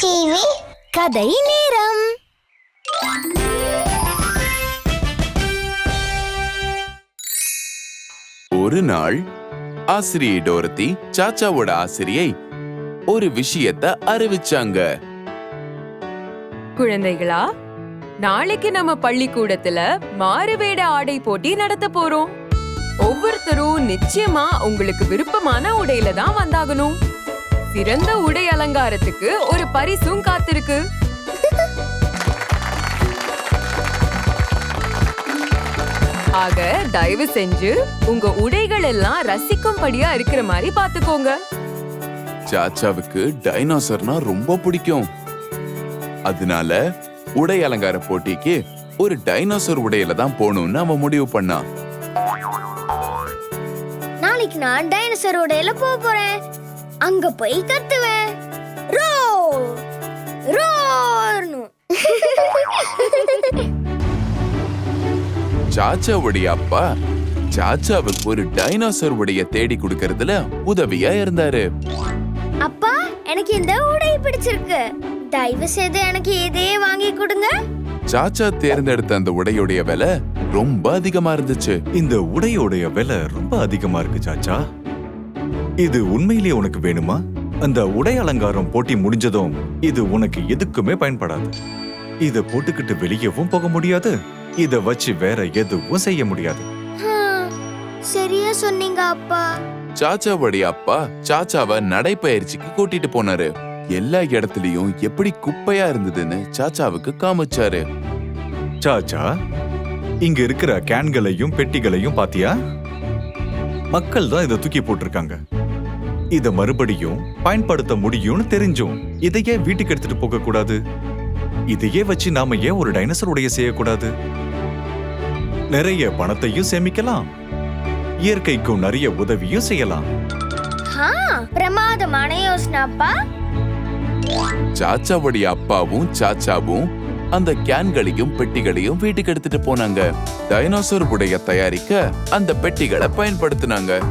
TV கதை நேரம். ஒரு நாள் ஆசிரியை டோரத்தி சாச்சாவோட ஆசிரியை ஒரு விஷயத்த அறிவிச்சாங்க. குழந்தைகளா நாளைக்கு நம்ம பள்ளிக்கூடத்துல மாறுவேட ஆடை போட்டி நடத்த போறோம். ஒவ்வொருத்தரும் நிச்சயமா உங்களுக்கு விருப்பமான உடையில தான் வந்தாகணும். சிறந்த உடை அலங்காரத்துக்கு ஒரு பரிசும் காத்திருக்கு. ஆக தயவு செஞ்சு உங்க உடைகள் எல்லாம் ரசிக்கும்படியா இருக்கிற மாதிரி பாத்துக்கோங்க. சாச்சாவுக்கு டைனோசர்னா ரொம்ப பிடிக்கும். அதனால உடை அலங்கார போட்டிக்கு ஒரு டைனோசர் உடையில தான் போகணும்னு அவன் முடிவு பண்ணான். நாளைக்கு நான் டைனோசர் உடையில போக போறேன். அங்க போய் கத்துவேன். ரோ ரோர்னு சாச்சாவுடைய அப்பா சாச்சாவுக்கு ஒரு டைனோசர் உடைய தேடி கொடுக்கறதுல உதவியா இருந்தாரு. அப்பா எனக்கு இந்த உடை பிடிச்சிருக்கு. தயவு செய்து எனக்கு இதே வாங்கி கொடுங்க. சாச்சா தேர்ந்தெடுத்த அந்த உடையுடைய விலை ரொம்ப அதிகமா இருந்துச்சு. இந்த உடையோடைய விலை ரொம்ப அதிகமா இருக்கு சாச்சா. இது உண்மையிலேயே உனக்கு வேணுமா? அந்த உடை அலங்காரம் போட்டி முடிஞ்சதும் இது உனக்கு எதுக்குமே பயன்படாது. இத போட்டுக்கிட்டு வெளியவும் போக முடியாது. இத வச்சு வேற எதுவும் செய்ய முடியாது. சரியா சொன்னீங்க அப்பா. சாச்சாவுடைய அப்பா சாச்சாவை நடைப்பயிற்சிக்கு கூட்டிட்டு போனாரு. எல்லா இடத்துலயும் எப்படி குப்பையா இருந்ததுன்னு சாச்சாவுக்கு காமிச்சாரு. சாச்சா இங்க இருக்கிற கேன்களையும் பெட்டிகளையும் பாத்தியா? மக்கள் தான் இதை தூக்கி போட்டிருக்காங்க. இத மறுபடியும் பயன்படுத்த முடியும்னு தெரிஞ்சும். இதையே வீட்டுக்கு எடுத்துட்டு போக கூடாது இதையே வச்சு நாம ஏன் ஒரு டைனோசர் உடைய செய்யக்கூடாது? நிறைய பணத்தையும் சேமிக்கலாம். இயற்கைக்கும் நிறைய உதவியும் செய்யலாம். பிரமாதமான யோசனை அப்பா. சாச்சாவுடைய அப்பாவும் சாச்சாவும் அந்த கேன்களையும் பெட்டிகளையும் வீட்டுக்கு எடுத்துட்டு போனாங்க. டைனோசர் உடைய தயாரிக்க அந்த பெட்டிகளை பயன்படுத்தினாங்க.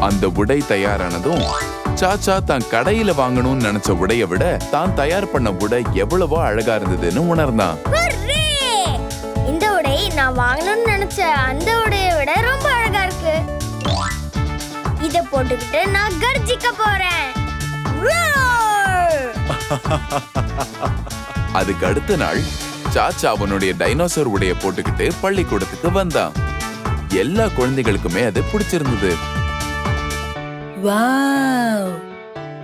அந்த உடை தயாரானதும் சாச்சா தான் கடையில வாங்கணும்னு நினைச்ச உடைய விட தான் தயார் பண்ண உடை எவ்வளவோ அழகா இருந்ததுன்னு உணர்ந்தான்! இந்த உடை நான் வாங்கணும்னு நினைச்ச அந்த உடையை விட ரொம்ப அழகா இருக்கு இத போட்டுக்கிட்டு நான் கர்ஜிக்க போறேன்! அதுக்கு அடுத்த நாள் சாச்சா அவனுடைய டைனோசர் உடைய போட்டுக்கிட்டு பள்ளிக்கூடத்துக்கு வந்தான் எல்லா குழந்தைகளுக்குமே அது பிடிச்சிருந்தது வாவ்.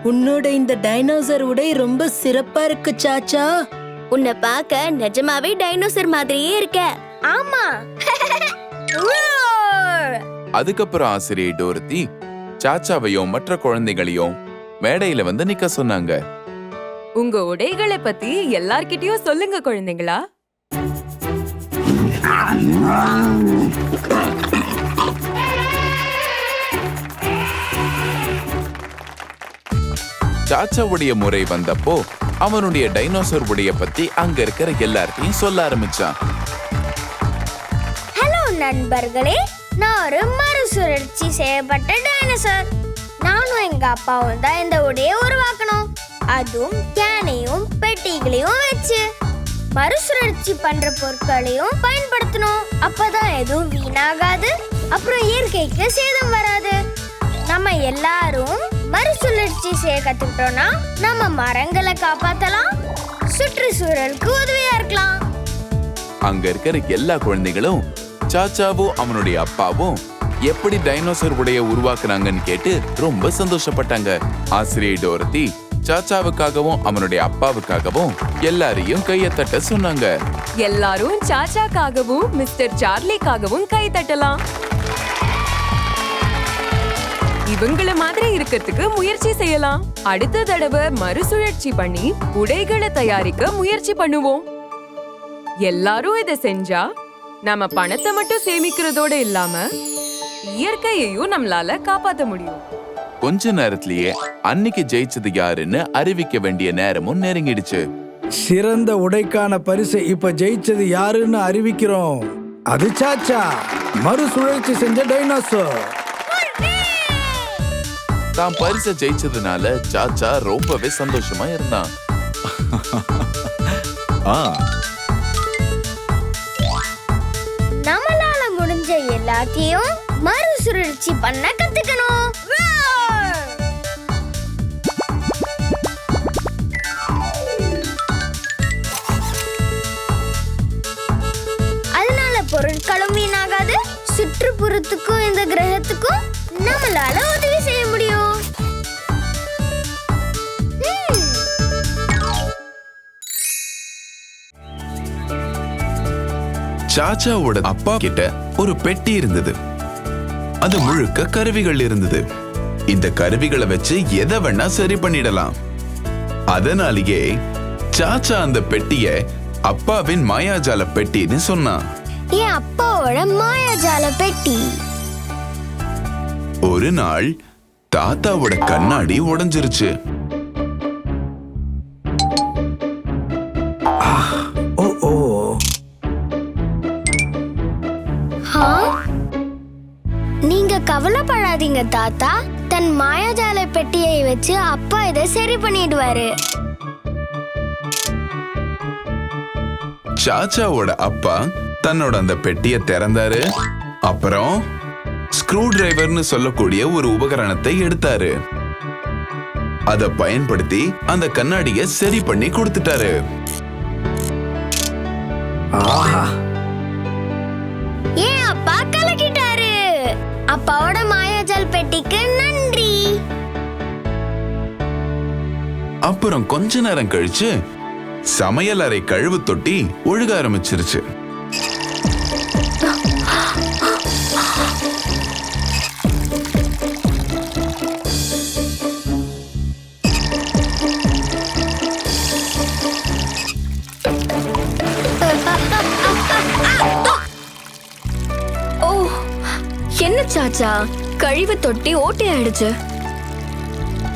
உன்னோட இந்த டைனோசர் உடை ரொம்ப சிறப்பா இருக்கு சாச்சா. உன்னை பார்க்க நிஜமாவே டைனோசர் மாதிரியே இருக்க. ஆமா! அதுக்கப்புறம் ஆசிரியை டோரத்தி சாச்சாவையும் மற்ற குழந்தைகளையும் மேடையில வந்து நிக்க சொன்னாங்க. உங்க உடைகளை பத்தி எல்லார்கிட்டயும் சொல்லுங்க குழந்தைங்களா. சாச்சாவுடைய முறை வந்தப்போ அவனுடைய டைனோசர் உடைய பத்தி அங்க இருக்கிற எல்லார்ட்டையும் சொல்ல ஆரம்பிச்சான். ஹலோ நண்பர்களே நான் ஒரு மறுசுழற்சி செய்யப்பட்ட டைனோசர். நானும் எங்க அப்பாவும் தான் இந்த உடையை உருவாக்கணும். அதுவும் கேனையும் பெட்டிகளையும் வச்சு. மறுசுழற்சி பண்ற பொருட்களையும் பயன்படுத்தணும். அப்பதான் எதுவும் வீணாகாது. அப்புறம் இயற்கைக்கு சேதம் வராது. நம்ம எல்லாரும் மறுசுழற்சி செய்ய கத்துக்கிட்டோம்னா நம்ம மரங்களை காப்பாத்தலாம். சுற்றுச்சூழலுக்கு உதவியா இருக்கலாம். அங்க இருக்கிற எல்லா குழந்தைகளும் சாச்சாவும் அவனுடைய அப்பாவும் எப்படி டைனோசர் உடைய உருவாக்குனாங்கன்னு கேட்டு ரொம்ப சந்தோஷப்பட்டாங்க. ஆசிரியை டோரத்தி சாச்சாவுக்காகவும் அவனுடைய அப்பாவுக்காகவும் எல்லாரையும் கையத்தட்ட சொன்னாங்க. எல்லாரும் சாச்சாக்காகவும் மிஸ்டர் சார்லிக்காகவும் கை தட்டலாம். இவங்கள மாதிரி இருக்கிறதுக்கு முயற்சி செய்யலாம். அடுத்த தடவை மறுசுழற்சி பண்ணி உடைகளை தயாரிக்க முயற்சி பண்ணுவோம். எல்லாரும் இதை செஞ்சா நம்ம பணத்தை மட்டும் சேமிக்கிறதோட இல்லாம இயற்கையையும் நம்மளால காப்பாத்த முடியும். கொஞ்ச நேரத்திலேயே அன்னைக்கு ஜெயிச்சது யாருன்னு அறிவிக்க வேண்டிய நேரமும் நெருங்கிடுச்சு. சிறந்த உடைக்கான பரிசை இப்ப ஜெயிச்சது யாருன்னு அறிவிக்கிறோம். அது சாச்சா மறுசுழற்சி செஞ்ச டைனோசர் தான் பரிசை ஜெயிச்சதுனால சாச்சா ரொம்பவே சந்தோஷமா இருந்தான். ஆ. நம்மளால முடிஞ்ச எல்லாத்தையும் மறுசுழற்சி பண்ண கத்துக்கணும்! அதனால பொருட்களும் வீணாகாது. சுற்றுப்புறத்துக்கும் இந்த கிரகத்துக்கும் சாச்சாவோட அப்பா கிட்ட ஒரு பெட்டி இருந்தது. அது முழுக்க கருவிகள் இருந்தது. இந்த கருவிகளை வச்சு எதை வேணா சரி பண்ணிடலாம். அதனாலேயே சாச்சா அந்த பெட்டிய அப்பாவின் மாயாஜால பெட்டின்னு சொன்னான் என் அப்பாவோட மாயாஜால பெட்டி. ஒரு நாள் தாத்தாவோட கண்ணாடி உடைஞ்சிருச்சு. நீங்க கவலைப்படாதீங்க தாத்தா. தன் மாயாஜால பெட்டியை வச்சு அப்பா இதை சரி பண்ணிடுவாரு. சாச்சாவோட அப்பா தன்னோட அந்த பெட்டியை திறந்தாரு. அப்புறம் ஸ்க்ரூ டிரைவர்னு சொல்லக்கூடிய ஒரு உபகரணத்தை எடுத்தாரு. அத பயன்படுத்தி அந்த கண்ணாடிய சரி பண்ணி கொடுத்துட்டாரு. ஆஹா. ஏன் அப்பா அப்பாவோட மாயாஜால் பெட்டிக்கு நன்றி. அப்புறம் கொஞ்ச நேரம் கழிச்சு சமையல் அறை கழுவு தொட்டி ஒழுக ஆரம்பிச்சிருச்சு. என்ன கழிவு தொட்டி ஓட்டை ஆயிடுச்சு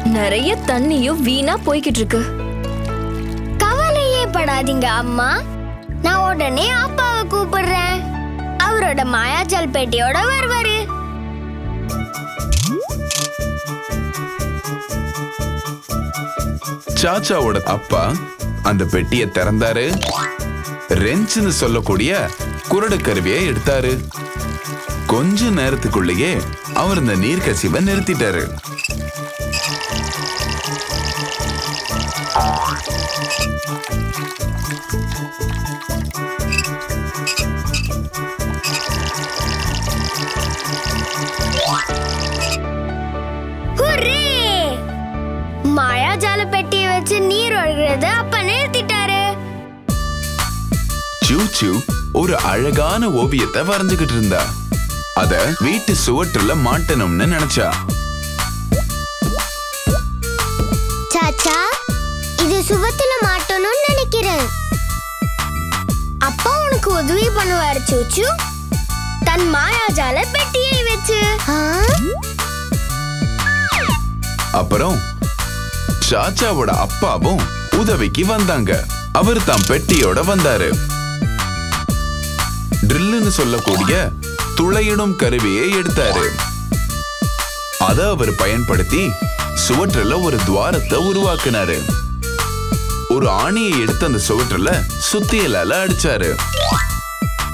நிறைய தண்ணியும் வீணா போய்கிட்டு இருக்கு கவலையே படாதீங்க அம்மா. நான் உடனே அப்பாவை கூப்பிடுறேன். அவரோட மாயாஜால் பேட்டியோட வருவாரு. சாச்சாவோட அப்பா அந்த பெட்டியை திறந்தாரு. ரெஞ்சுன்னு சொல்லக்கூடிய குரடு கருவியை எடுத்தாரு. கொஞ்ச நேரத்துக்குள்ளேயே அவர் இந்த நீர்க்கசிவை நிறுத்திட்டாரு! மாயாஜால பெட்டியை வச்சு நீர் ஒழுகிறது அப்பா நிறுத்திட்டாரு. சூச்சு ஒரு அழகான ஓவியத்தை வரைஞ்சுகிட்டு இருந்தா. அத வீட்டு சுவற்றுல மாட்டணும்னு நினைச்சா. சாச்சா இது சுவத்துல மாட்டணும்னு நினைக்கிறேன். அப்பா உனக்கு உதவி பண்ணுவாரு சூச்சு. தன் மாயாஜால பெட்டியை வச்சு. அப்புறம் சாச்சாவோட அப்பாவும் உதவிக்கு வந்தாங்க. அவர் தான் பெட்டியோட வந்தாரு. ட்ரில்லுன்னு சொல்லக்கூடிய துளையிடும் கருவியை எடுத்தாரு. அத அவர் பயன்படுத்தி சுவற்றுல ஒரு துவாரத்தை உருவாக்குனாரு. ஒரு ஆணியை எடுத்து அந்த சுவற்றுல சுத்தியலால அடிச்சாரு.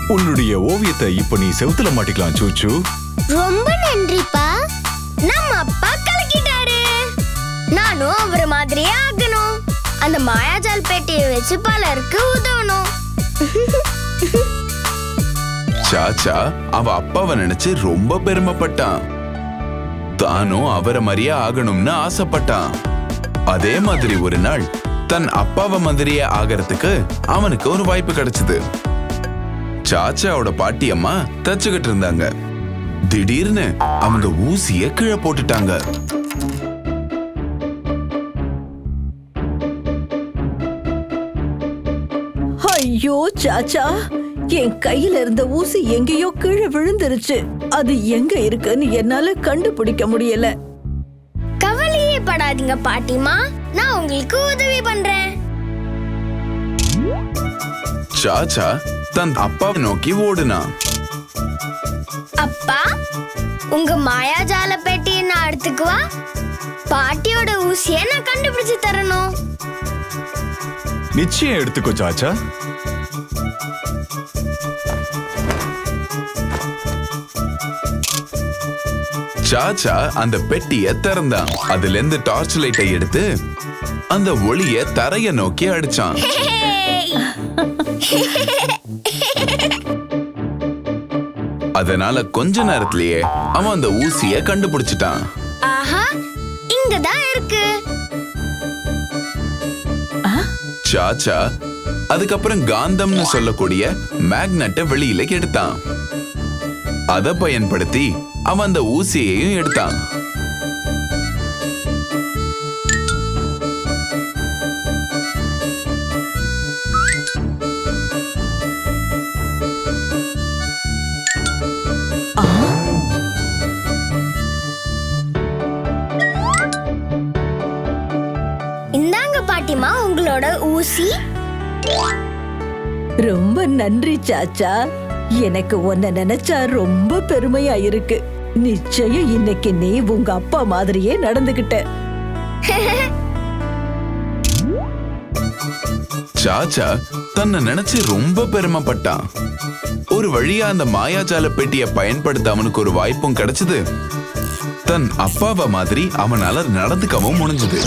உன்னுடைய ஓவியத்தை இப்ப நீ செவுத்துல மாட்டிக்கலாம் சூச்சு. ரொம்ப நன்றிப்பா. நம்ம அப்பா கலக்கிட்டாரு. நானும் அவர் மாதிரியே ஆகணும். அந்த மாயாஜால் பெட்டியை வச்சு பலருக்கு உதவணும். சாச்சா அவ அப்பாவை நினைச்சு ரொம்ப பெருமைப்பட்டான். தானும் அவரை மாதிரியே ஆகணும்னு ஆசைப்பட்டான். அதே மாதிரி ஒரு நாள் தன் அப்பாவை மாதிரியே ஆகிறதுக்கு அவனுக்கு ஒரு வாய்ப்பு கிடைச்சது. சாச்சாவோட பாட்டி அம்மா தச்சுக்கிட்டு இருந்தாங்க. திடீர்னு அவங்க ஊசிய கீழே போட்டுட்டாங்க. ஐயோ சாச்சா. என் கையில இருந்த ஊசி எங்கேயோ கீழே விழுந்துருச்சு. அது எங்க இருக்குன்னு என்னால கண்டுபிடிக்க முடியல. கவலையே படாதீங்க பாட்டிமா நான் உங்களுக்கு உதவி பண்றேன். சாச்சா தன் அப்பாவை நோக்கி ஓடுனான் அப்பா உங்க மாயாஜால பெட்டியை நான் எடுத்துக்குவா பாட்டியோட ஊசியை நான் கண்டுபிடிச்சு தரணும். நிச்சயம் எடுத்துக்கோ சாச்சா. சாச்சா அந்த பெட்டிய திறந்தான். அதுல இருந்து டார்ச் லைட்டை எடுத்து அந்த ஒளிய தரைய நோக்கி அடிச்சான். அதனால கொஞ்ச நேரத்திலேயே அவன் அந்த ஊசிய கண்டுபிடிச்சிட்டான். இங்கதான் இருக்கு. சாச்சா அதுக்கப்புறம் காந்தம்னு சொல்லக்கூடிய மேக்னட்டை வெளியில எடுத்தான். அத பயன்படுத்தி அவன் அந்த ஊசியையும் எடுத்தான். இந்தாங்க பாட்டிமா உங்களோட ஊசி. ரொம்ப நன்றி சாச்சா. எனக்கு உன்னை நினைச்சா ரொம்ப பெருமையா இருக்கு. நிச்சயம் இன்னைக்கு நீ உங்க அப்பா மாதிரியே நடந்துகிட்ட. சாச்சா தன்னை நினைச்சு ரொம்ப பெருமைப்பட்டான். ஒரு வழியா அந்த மாயாஜால பெட்டியை பயன்படுத்த அவனுக்கு ஒரு வாய்ப்பும் கிடைச்சது. தன் அப்பாவை மாதிரி அவனால நடந்துக்கவும் முடிஞ்சது.